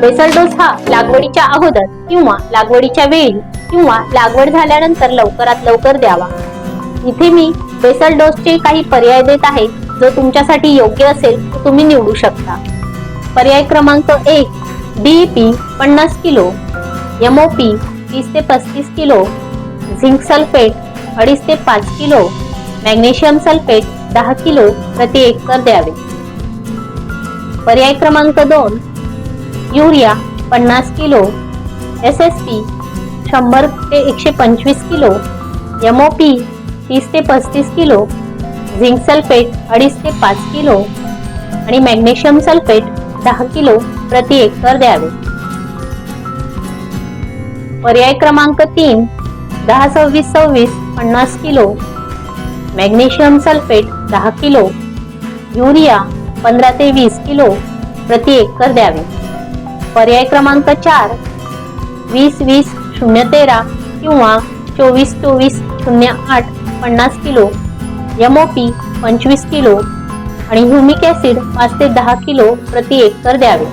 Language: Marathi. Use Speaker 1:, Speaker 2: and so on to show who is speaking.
Speaker 1: बेसल डोस हा लागवडीच्या अगोदर किंवा लागवडीच्या वेळी किंवा लागवड झाल्यानंतर लवकरात लवकर द्यावा. इथे मी बेसल डोसचे काही पर्याय देत आहे जो तुमच्यासाठी योग्य असेल तो तुम्ही निवडू शकता. पर्याय क्रमांक एक डीईपी पन्नास किलो एमओपी तीस ते पस्तीस किलो झिंक सल्फेट अडीच ते पाच किलो मॅग्नेशियम सल्फेट दहा किलो प्रति एकर द्यावे. पर्याय क्रमांक दोन युरिया पन्नास किलो एस एस पी शंभर ते एकशे पंचवीस किलो एम ओ पी तीस ते पस्तीस किलो झिंक सल्फेट अडीच ते पाच किलो आणि मॅग्नेशियम सल्फेट दहा किलो प्रति एकर द्यावे. पर्याय क्रमांक तीन दहा सव्वीस सव्वीस पन्नास किलो मॅग्नेशियम सल्फेट दहा किलो युरिया पंधरा ते वीस किलो प्रति एकर द्यावे. पर्याय क्रमांक चार. वीस वीस शून्य तेरा किंवा चोवीस चोवीस शून्य आठ पन्नास किलो. एम ओ पी पंचवीस किलो आणि ह्युमिक ॲसिड पाच ते दहा किलो प्रति एकर द्यावे.